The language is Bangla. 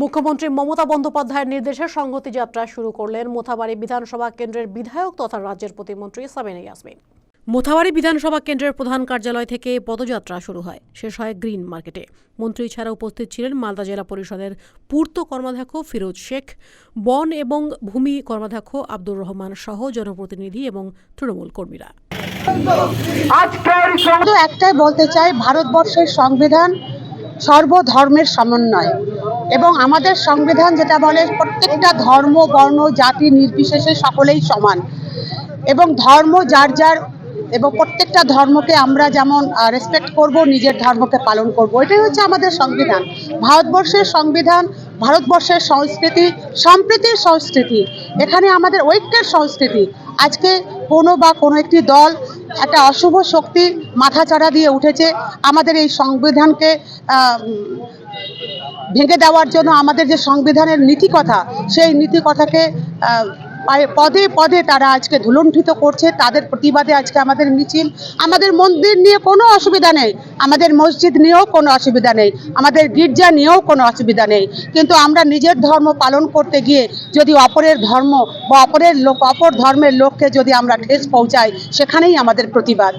মুখ্যমন্ত্রী মমতা বন্দ্যোপাধ্যায়ের নির্দেশে সংহতি যাত্রা শুরু করলেন মোথাবাড়ি বিধানসভা কেন্দ্রের বিধায়ক তথা রাজ্যের প্রতিমন্ত্রী সাবিনা ইয়াসমিন। মোথাবাড়ি বিধানসভা কেন্দ্রের প্রধান কার্যালয় থেকে পদযাত্রা শুরু হয়। শেষ হয় গ্রিন মার্কেটে। মন্ত্রী ছাড়া উপস্থিত ছিলেন মালদা জেলা পরিষদের পূর্ত কর্মাধ্যক্ষ ফিরোজ শেখ, বন এবং ভূমি কর্মাধ্যক্ষ আব্দুর রহমান সহ জনপ্রতিনিধি এবং তৃণমূল কর্মীরা। একটাই বলতে চাই, ভারতবর্ষের সংবিধান সর্বধর্মের সমন্বয়। এবং আমাদের সংবিধান যেটা বলে প্রত্যেকটা ধর্ম, বর্ণ, জাতি, নির্বিশেষে সকলেই সমান। এবং ধর্ম যার যার, এবং প্রত্যেকটা ধর্মকে আমরা যেমন রেসপেক্ট করব, নিজের ধর্মকে পালন করব। এটাই হচ্ছে আমাদের সংবিধান। ভারতবর্ষের সংবিধান, ভারতবর্ষের সংস্কৃতি, সম্প্রীতির সংস্কৃতি। এখানে আমাদের ঐক্যের সংস্কৃতি। আজকে কোনো বা কোনো একটি দল একটা অশুভ শক্তি মাথাচাড়া দিয়ে উঠেছে। আমাদের এই সংবিধানকে ভেঙে দেওয়ার জন্য আমাদের যে সংবিধানের নীতিকথা সেই নীতিকথাকে আহ, পায়ে- পদে পদে তারা আজকে ধুলণ্ঠিত করছে তাদের প্রতিবাদে আজকে আমাদের মিছিল। আমাদের মন্দির নিয়ে কোনো অসুবিধা নেই আমাদের মসজিদ নিয়েও কোনো অসুবিধা নেই আমাদের গির্জা নিয়েও কোনো অসুবিধা নেই। কিন্তু আমরা নিজের ধর্ম পালন করতে গিয়ে যদি অপরের ধর্ম বা অপরের লোক অপর ধর্মের লোককে যদি আমরা ঠেস পৌঁছাই সেখানেই আমাদের প্রতিবাদ।